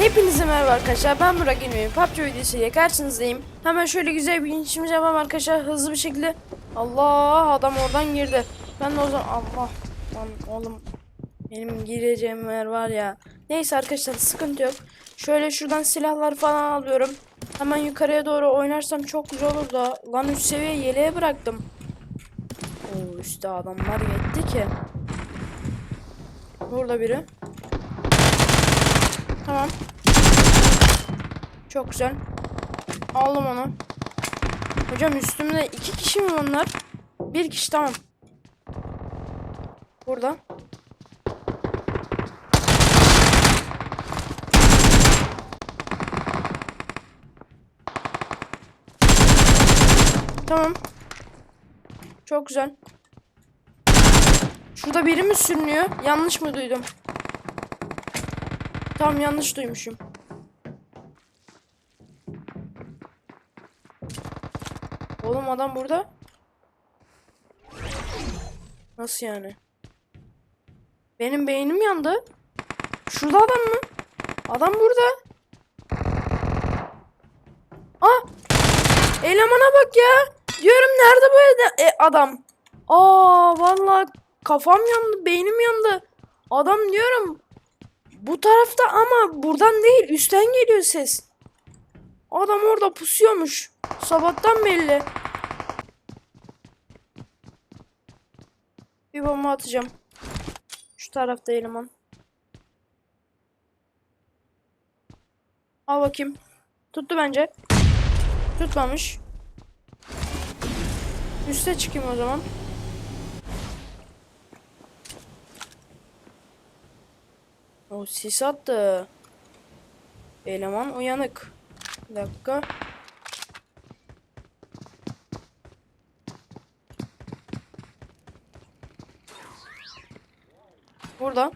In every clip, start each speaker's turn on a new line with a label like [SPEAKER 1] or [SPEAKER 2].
[SPEAKER 1] Hepinize merhaba arkadaşlar. Ben Burak İlmi. PUBG videosuyla karşınızdayım. Hemen şöyle güzel bir inişimizi yapalım arkadaşlar. Hızlı bir şekilde. Allah adam oradan girdi. Ben de o zaman Allah. Lan oğlum. Benim gireceğim yer var ya. Neyse arkadaşlar sıkıntı yok. Şöyle şuradan silahlar falan alıyorum. Hemen yukarıya doğru oynarsam çok güzel olur da. Lan üst seviye yeleğe bıraktım. Oo üstte adamlar yetti ki. Burada biri. Tamam. Çok güzel. Aldım onu. Hocam üstümde iki kişi mi bunlar? Bir kişi tamam. Burada. Tamam. Çok güzel. Şurada biri mi sürünüyor? Yanlış mı duydum? Tamam yanlış duymuşum. Oğlum adam burada. Nasıl yani? Benim beynim yandı. Şurada adam mı? Adam burada. Aa! Elemana bak ya. Diyorum nerede bu e, adam? Aa vallahi kafam yandı, beynim yandı. Adam diyorum bu tarafta ama buradan değil üstten geliyor ses. Adam orada pusuyormuş. Sabahtan belli. Bir bomba atacağım. Şu tarafta eleman. Al bakayım. Tuttu bence. Tutmamış. Üste çıkayım o zaman. O sis attı. Eleman uyanık. Bir dakika. Burada.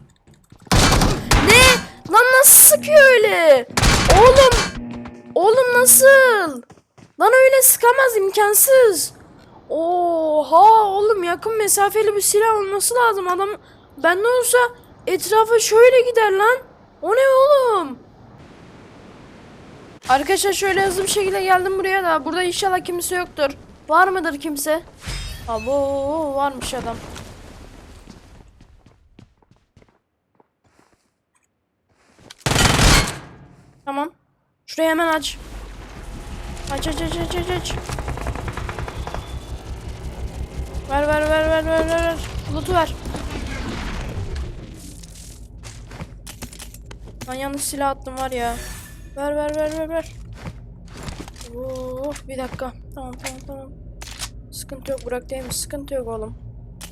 [SPEAKER 1] Ne? Lan nasıl sıkıyor öyle? Oğlum. Oğlum nasıl? Lan öyle sıkamaz imkansız. Oha oğlum yakın mesafeli bir silah olması lazım adam. Bende olsa etrafa şöyle gider lan. O ne oğlum? Arkadaşlar şöyle hızlı bir şekilde geldim buraya da. Burada inşallah kimse yoktur. Var mıdır kimse? Abo varmış adam. Tamam. Şurayı hemen aç. Aç aç aç aç aç aç. Ver ver ver ver ver ver. Loot'u ver. Lan yanlış silah attım var ya. Ver ver ver ver ver. Oo, bir dakika. Tamam tamam tamam. Sıkıntı yok Burak değil mi? Sıkıntı yok oğlum.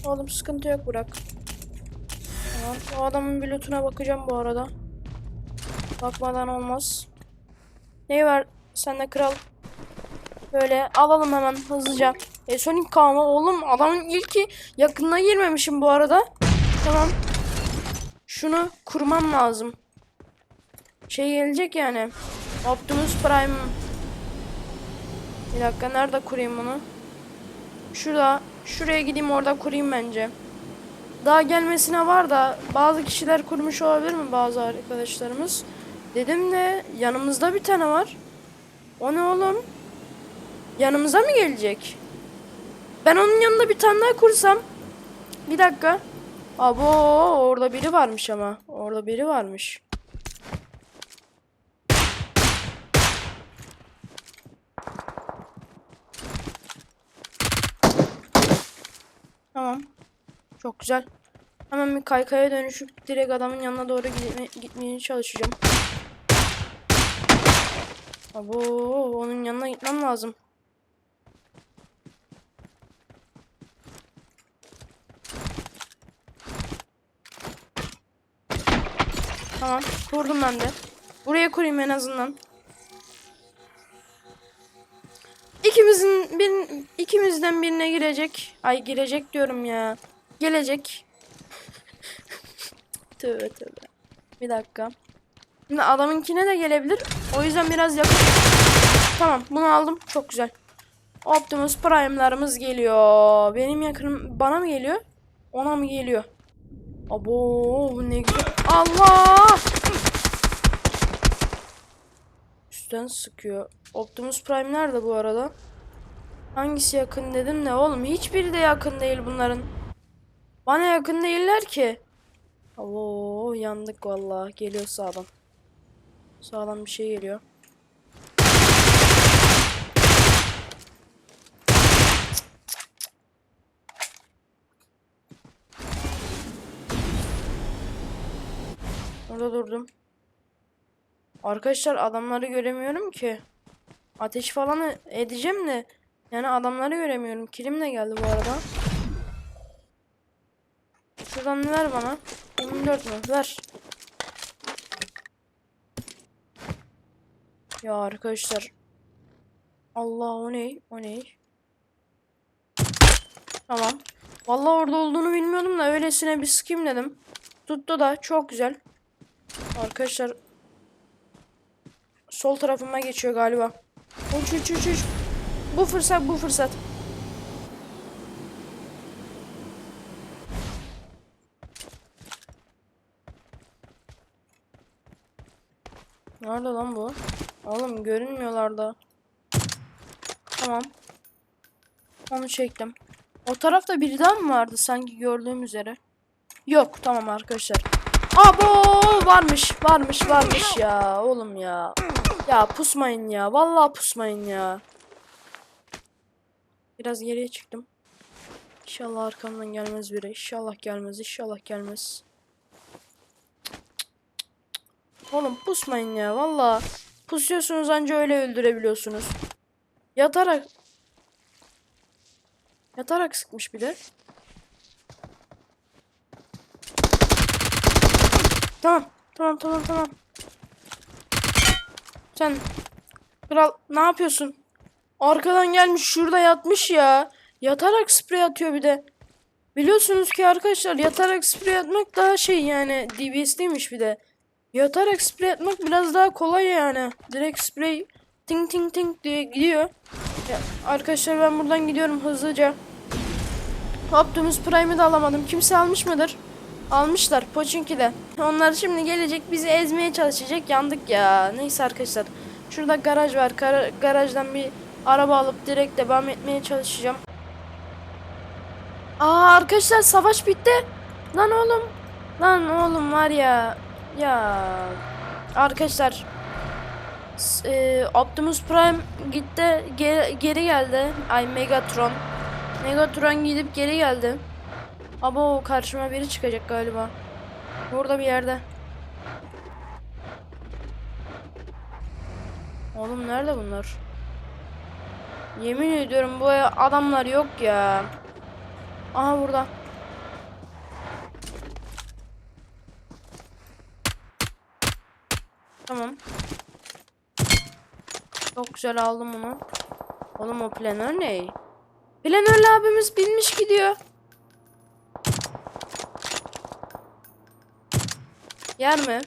[SPEAKER 1] Oğlum sıkıntı yok Burak. Tamam. O adamın bir lootuna bakacağım bu arada. Bakmadan olmaz. Neyi var sende kral? Böyle alalım hemen hızlıca. E Sonic kalma oğlum adamın ilki yakınına girmemişim bu arada. Tamam. Şunu kurmam lazım. Şey gelecek yani. Optimus Prime. Bir dakika nerede kurayım bunu? Şurada. Şuraya gideyim orada kurayım bence. Daha gelmesine var da bazı kişiler kurmuş olabilir mi bazı arkadaşlarımız? Dedim de yanımızda bir tane var. O ne oğlum? Yanımıza mı gelecek? Ben onun yanında bir tane daha kursam. Bir dakika. Abo orada biri varmış ama. Orada biri varmış. Tamam. Çok güzel. Hemen bir kaykaya dönüşüp direkt adamın yanına doğru gitme, gitmeye çalışacağım. Abo onun yanına gitmem lazım. Tamam kurdum ben de. Buraya kurayım en azından. İkimizin bir, ikimizden birine girecek. Ay girecek diyorum ya. Gelecek. tövbe tövbe. Bir dakika. Şimdi adamınkine de gelebilir. O yüzden biraz yakın. Tamam bunu aldım. Çok güzel. Optimus Prime'larımız geliyor. Benim yakınım bana mı geliyor? Ona mı geliyor? Abo bu ne güzel. Allah! Üstten sıkıyor. Optimus Prime nerede bu arada? Hangisi yakın dedim de oğlum hiçbiri de yakın değil bunların. Bana yakın değiller ki. Oo yandık vallahi. Geliyor sağdan. Sağdan bir şey geliyor. Orada durdum. Arkadaşlar adamları göremiyorum ki. Ateş falan edeceğim de yani adamları göremiyorum. Kilim de geldi bu arada. Şuradan ver bana? 24 mü? Ver. Ya arkadaşlar. Allah o ne? O ne? Tamam. Vallahi orada olduğunu bilmiyordum da öylesine bir sıkayım dedim. Tuttu da çok güzel. Arkadaşlar sol tarafıma geçiyor galiba. Uç uç uç uç. Bu fırsat bu fırsat. Nerede lan bu? Oğlum görünmüyorlar da. Tamam. Onu çektim. O tarafta biri daha mı vardı sanki gördüğüm üzere? Yok tamam arkadaşlar. Abo varmış varmış varmış ya oğlum ya. Ya pusmayın ya vallahi pusmayın ya. Biraz geriye çıktım. İnşallah arkamdan gelmez biri. İnşallah gelmez inşallah gelmez. Oğlum pusmayın ya valla. Pusuyorsunuz anca öyle öldürebiliyorsunuz. Yatarak. Yatarak sıkmış bir de. Tamam. Tamam tamam tamam. Sen kral ne yapıyorsun? Arkadan gelmiş şurada yatmış ya. Yatarak sprey atıyor bir de. Biliyorsunuz ki arkadaşlar yatarak sprey atmak daha şey yani DBS'liymiş bir de. Yatarak sprey atmak biraz daha kolay yani. Direkt sprey ting ting ting diye gidiyor. Ya, arkadaşlar ben buradan gidiyorum hızlıca. Optimus Prime'ı da alamadım. Kimse almış mıdır? Almışlar Pochinki'de. Onlar şimdi gelecek bizi ezmeye çalışacak. Yandık ya. Neyse arkadaşlar. Şurada garaj var. Gar- garajdan bir araba alıp direkt devam etmeye çalışacağım. Aa arkadaşlar savaş bitti. Lan oğlum. Lan oğlum var ya. Ya. Arkadaşlar. e, Optimus Prime gitti. Geri, geri geldi. Ay Megatron. Megatron gidip geri geldi. Abo karşıma biri çıkacak galiba. Burada bir yerde. Oğlum nerede bunlar? Yemin ediyorum bu adamlar yok ya. Aha burada. Tamam. Çok güzel aldım bunu. Oğlum o planör ne? Planörlü abimiz binmiş gidiyor. Yer mi?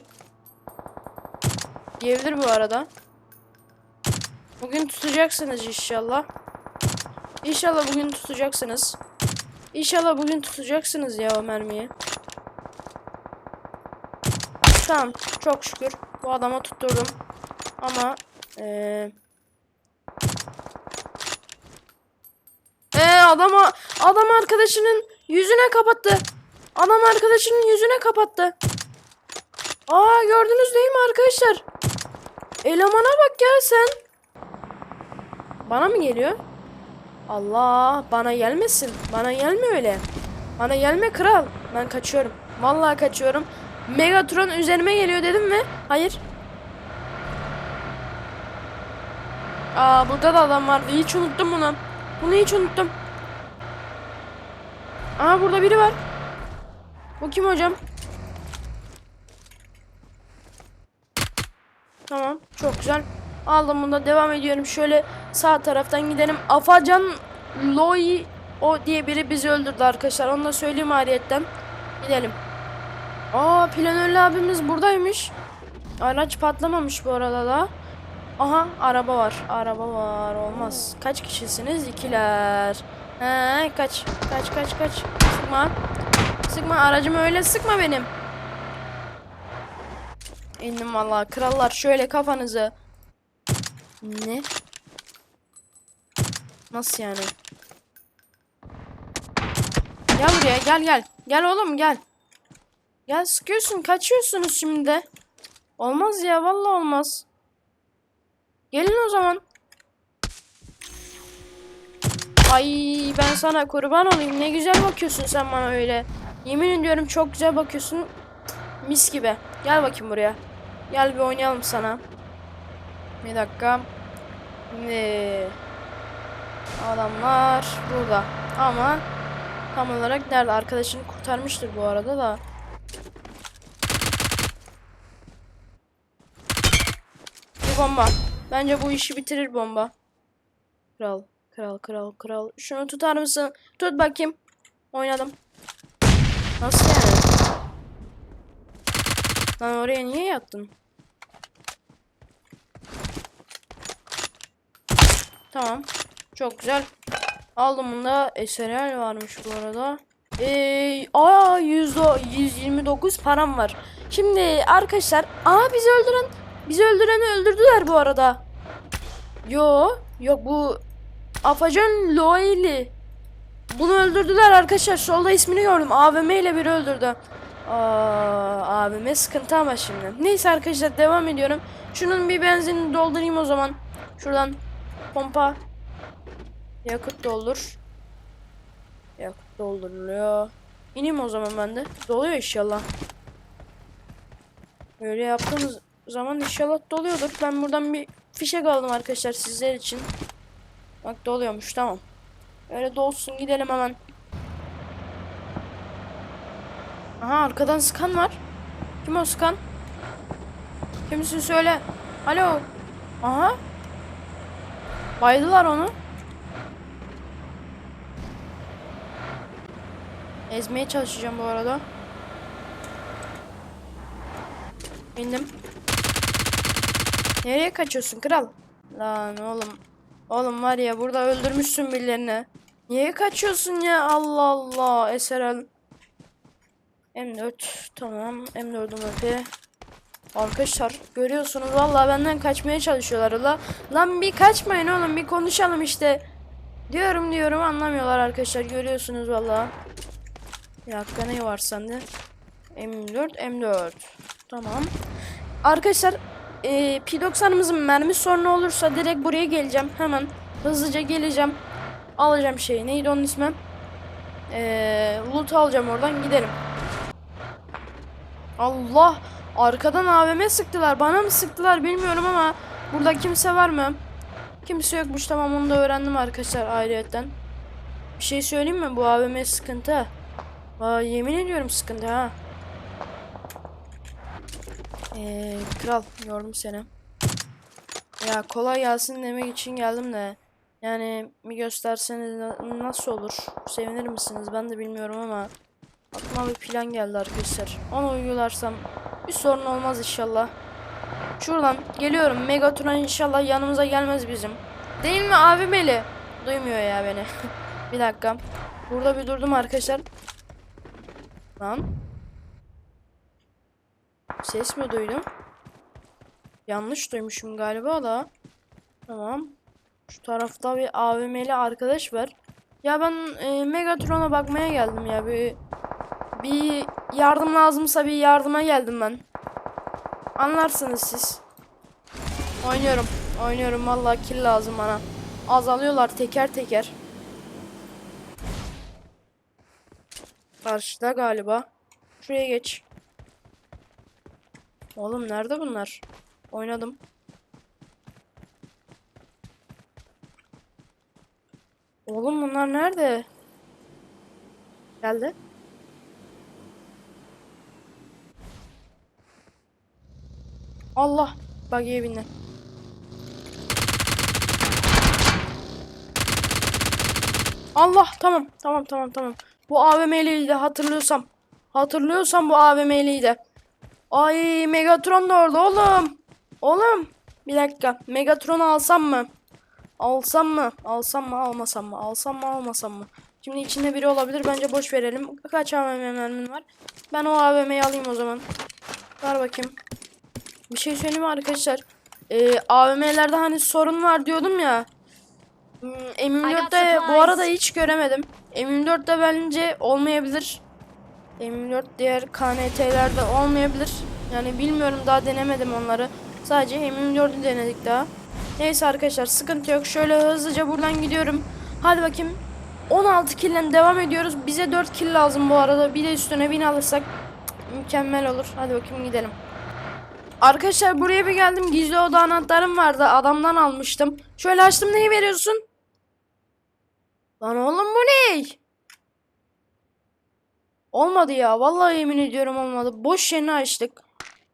[SPEAKER 1] Yiyebilir bu arada. Bugün tutacaksınız inşallah. İnşallah bugün tutacaksınız. İnşallah bugün tutacaksınız ya o mermiyi. Tamam çok şükür bu adama tutturdum. Ama eee Ee, adama adam arkadaşının yüzüne kapattı. Adam arkadaşının yüzüne kapattı. Aa gördünüz değil mi arkadaşlar? Elemana bak ya sen. Bana mı geliyor? Allah bana gelmesin. Bana gelme öyle. Bana gelme kral. Ben kaçıyorum. Vallahi kaçıyorum. Megatron üzerime geliyor dedim mi? Hayır. Aa burada da adam vardı. Hiç unuttum bunu. Bunu hiç unuttum. Aa burada biri var. Bu kim hocam? Tamam çok güzel. Aldım bunu da devam ediyorum. Şöyle sağ taraftan gidelim. Afacan Loy o diye biri bizi öldürdü arkadaşlar. Onu da söyleyeyim ariyetten. Gidelim. Aa planörlü abimiz buradaymış. Araç patlamamış bu arada da. Aha araba var. Araba var. Olmaz. Kaç kişisiniz? İkiler. He, kaç. Kaç kaç kaç. Sıkma. Sıkma aracımı öyle sıkma benim. İndim vallahi krallar şöyle kafanızı. Ne? Nasıl yani? Gel buraya gel gel. Gel oğlum gel. Gel sıkıyorsun kaçıyorsunuz şimdi. Olmaz ya vallahi olmaz. Gelin o zaman. Ay ben sana kurban olayım. Ne güzel bakıyorsun sen bana öyle. Yemin ediyorum çok güzel bakıyorsun. Mis gibi. Gel bakayım buraya. Gel bir oynayalım sana. Bir dakika. Şimdi adamlar burada. Ama tam olarak nerede? Arkadaşını kurtarmıştır bu arada da. Bomba. Bence bu işi bitirir bomba. Kral, kral, kral, kral. Şunu tutar mısın? Tut bakayım. Oynadım. Nasıl yani? Lan oraya niye yattın? Tamam. Çok güzel. Aldım bunda. SRL varmış bu arada. Ee, aa 100, 129 param var. Şimdi arkadaşlar aa bizi öldüren bizi öldüreni öldürdüler bu arada. Yo yok bu Afacan Loeli. Bunu öldürdüler arkadaşlar. Solda ismini gördüm. AVM ile biri öldürdü. Aa, AVM sıkıntı ama şimdi. Neyse arkadaşlar devam ediyorum. Şunun bir benzinini doldurayım o zaman. Şuradan pompa. Yakıt doldur. Yakıt dolduruluyor. İneyim o zaman ben de. Doluyor inşallah. Böyle yaptığımız zaman inşallah doluyordur. Ben buradan bir fişek aldım arkadaşlar sizler için. Bak doluyormuş tamam. Öyle dolsun gidelim hemen. Aha arkadan sıkan var. Kim o sıkan? Kimsin söyle. Alo. Aha. Baydılar onu. Ezmeye çalışacağım bu arada. İndim. Nereye kaçıyorsun kral? Lan oğlum. Oğlum var ya burada öldürmüşsün birilerini. Niye kaçıyorsun ya? Allah Allah. Eserel. M4 tamam. M4'üm öpe. Arkadaşlar görüyorsunuz vallahi benden kaçmaya çalışıyorlar la. Lan bir kaçmayın oğlum bir konuşalım işte. Diyorum diyorum anlamıyorlar arkadaşlar görüyorsunuz vallahi. Bir dakika ne var sende? M4 M4. Tamam. Arkadaşlar e, P90'ımızın mermi sorunu olursa direkt buraya geleceğim. Hemen hızlıca geleceğim. Alacağım şeyi. Neydi onun ismi? E, loot alacağım oradan gidelim. Allah! Arkadan AVM sıktılar. Bana mı sıktılar bilmiyorum ama burada kimse var mı? Kimse yokmuş. Tamam onu da öğrendim arkadaşlar ayrıyetten. Bir şey söyleyeyim mi? Bu AVM sıkıntı. Aa, yemin ediyorum sıkıntı ha. Ee, kral gördüm seni. Ya kolay gelsin demek için geldim de. Yani bir gösterseniz na- nasıl olur? Sevinir misiniz? Ben de bilmiyorum ama aklıma bir plan geldi arkadaşlar. Onu uygularsam bir sorun olmaz inşallah. Şuradan geliyorum. Megatron inşallah yanımıza gelmez bizim. Değil mi abi Meli? Duymuyor ya beni. bir dakika. Burada bir durdum arkadaşlar. Lan. Ses mi duydum? Yanlış duymuşum galiba da. Tamam. Şu tarafta bir AVM'li arkadaş var. Ya ben e, Megatron'a bakmaya geldim ya. Bir, bir yardım lazımsa bir yardıma geldim ben. Anlarsınız siz. Oynuyorum. Oynuyorum vallahi kill lazım bana. Azalıyorlar teker teker. Karşıda galiba. Şuraya geç. Oğlum nerede bunlar? Oynadım. Oğlum bunlar nerede? Geldi. Allah. Buggy'e bindi. Allah tamam tamam tamam tamam. Bu AVM'liydi hatırlıyorsam. Hatırlıyorsam bu AVM'liydi. Ay Megatron da orada oğlum. Oğlum. Bir dakika. Megatron'u alsam mı? Alsam mı? Alsam mı? Almasam mı? Alsam mı? Almasam mı? Şimdi içinde biri olabilir. Bence boş verelim. Kaç AVM mermin var? Ben o AVM'yi alayım o zaman. Ver bakayım. Bir şey söyleyeyim mi arkadaşlar? Ee, AVM'lerde hani sorun var diyordum ya. Hmm, M24'te bu arada hiç göremedim. M24'te bence olmayabilir. M24 diğer KNT'lerde olmayabilir. Yani bilmiyorum daha denemedim onları. Sadece M24'ü denedik daha. Neyse arkadaşlar sıkıntı yok. Şöyle hızlıca buradan gidiyorum. Hadi bakayım. 16 killen devam ediyoruz. Bize 4 kill lazım bu arada. Bir de üstüne 1000 alırsak mükemmel olur. Hadi bakayım gidelim. Arkadaşlar buraya bir geldim. Gizli oda anahtarım vardı. Adamdan almıştım. Şöyle açtım neyi veriyorsun? Lan oğlum bu ne? Olmadı ya. Vallahi yemin ediyorum olmadı. Boş yerini açtık.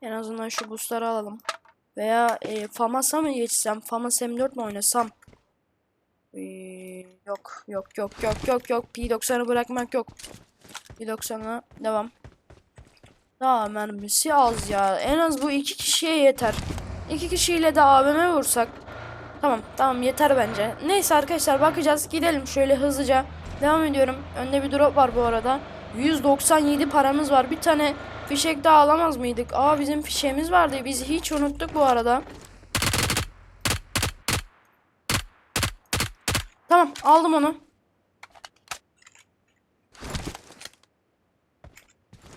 [SPEAKER 1] En azından şu boostları alalım. Veya e, FAMAS'a mı geçsem? FAMAS M4 mi oynasam? Ee, yok yok yok yok yok yok. P90'ı bırakmak yok. P90'a devam. Daha mermisi az ya. En az bu iki kişiye yeter. İki kişiyle de AVM vursak. Tamam tamam yeter bence. Neyse arkadaşlar bakacağız. Gidelim şöyle hızlıca. Devam ediyorum. Önde bir drop var bu arada. 197 paramız var. Bir tane fişek daha alamaz mıydık? Aa bizim fişeğimiz vardı. Biz hiç unuttuk bu arada. Tamam aldım onu.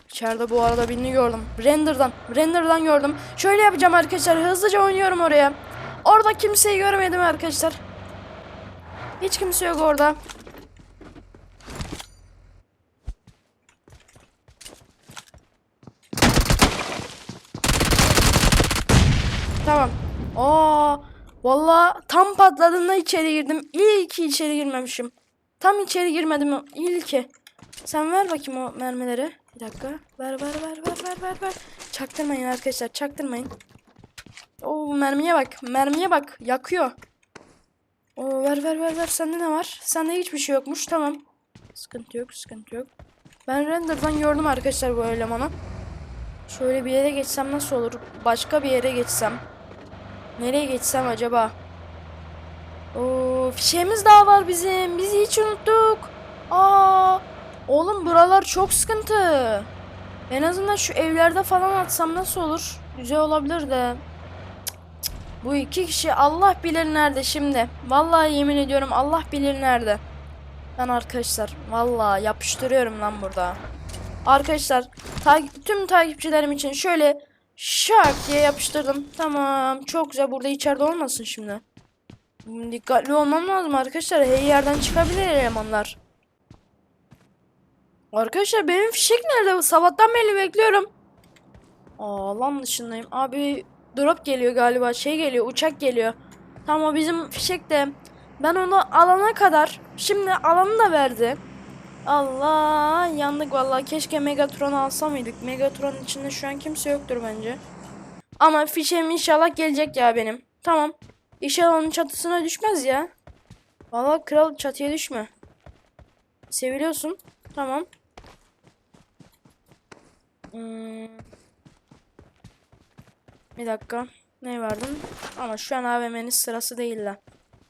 [SPEAKER 1] İçeride bu arada birini gördüm. Render'dan. Render'dan gördüm. Şöyle yapacağım arkadaşlar. Hızlıca oynuyorum oraya. Orada kimseyi görmedim arkadaşlar. Hiç kimse yok orada. Tamam. Aa, valla tam patladığında içeri girdim. İyi ki içeri girmemişim. Tam içeri girmedim. İyi ki. Sen ver bakayım o mermileri. Bir dakika. Ver ver ver ver ver ver ver. Çaktırmayın arkadaşlar. Çaktırmayın. Oo mermiye bak. Mermiye bak. Yakıyor. Oo ver ver ver ver. Sende ne var? Sende hiçbir şey yokmuş. Tamam. Sıkıntı yok. Sıkıntı yok. Ben render'dan gördüm arkadaşlar bu elemanı. Şöyle bir yere geçsem nasıl olur? Başka bir yere geçsem. Nereye geçsem acaba? Oo, fişeğimiz daha var bizim. Bizi hiç unuttuk. Aa, oğlum buralar çok sıkıntı. En azından şu evlerde falan atsam nasıl olur? Güzel olabilir de. Bu iki kişi Allah bilir nerede şimdi. Vallahi yemin ediyorum Allah bilir nerede. Ben arkadaşlar vallahi yapıştırıyorum lan burada. Arkadaşlar ta- tüm takipçilerim için şöyle şak diye yapıştırdım. Tamam çok güzel burada içeride olmasın şimdi. Hmm, Dikkatli olmam lazım arkadaşlar. Her yerden çıkabilir elemanlar. Arkadaşlar benim fişek nerede? Sabahtan beri bekliyorum. Aa lan dışındayım. Abi drop geliyor galiba. Şey geliyor uçak geliyor. Tamam o bizim fişek de. Ben onu alana kadar. Şimdi alanı da verdi. Allah yandık vallahi. Keşke Megatron alsa mıydık? Megatron'un içinde şu an kimse yoktur bence. Ama fişeğim inşallah gelecek ya benim. Tamam. İnşallah onun çatısına düşmez ya. Vallahi kral çatıya düşme. Seviliyorsun. Tamam. Hmm. Bir dakika. Ne verdin? Ama şu an AVM'nin sırası değil la.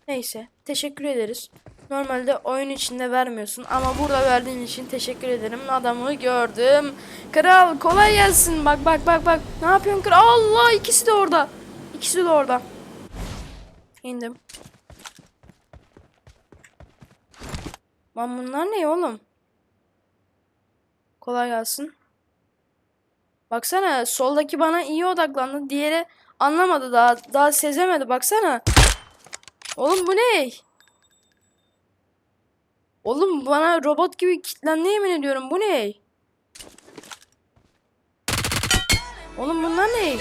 [SPEAKER 1] Neyse. Teşekkür ederiz. Normalde oyun içinde vermiyorsun ama burada verdiğin için teşekkür ederim. Adamı gördüm. Kral kolay gelsin. Bak bak bak bak. Ne yapıyorsun kral? Allah ikisi de orada. İkisi de orada. İndim. Lan bunlar ne oğlum? Kolay gelsin. Baksana soldaki bana iyi odaklandı. Diğeri anlamadı daha. Daha sezemedi baksana. Oğlum bu ne? Oğlum bana robot gibi kilitlendi yemin ediyorum. Bu ne? Oğlum bunlar ne?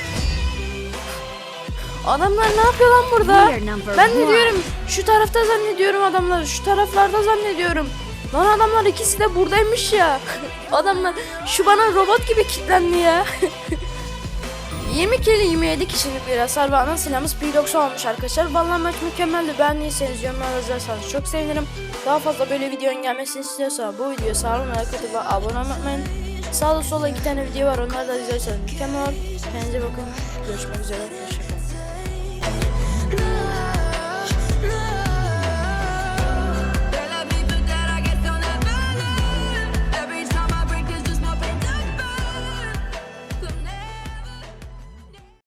[SPEAKER 1] Adamlar ne yapıyor lan burada? Ben
[SPEAKER 2] one.
[SPEAKER 1] diyorum şu tarafta zannediyorum adamları. Şu taraflarda zannediyorum. Lan adamlar ikisi de buradaymış ya. adamlar şu bana robot gibi kilitlendi ya. 20 kill 27 kişilik bir hasar ve ana silahımız P90 olmuş arkadaşlar. Vallahi maç mükemmeldi. Beğendiyseniz yorumlar yazarsanız çok sevinirim. Daha fazla böyle videonun gelmesini istiyorsa bu videoya sağ olun, like atıp abone olmayı unutmayın. Sağda solda iki tane video var. Onları da izlerseniz mükemmel olur. Kendinize bakın. Görüşmek üzere. Hoşçakalın.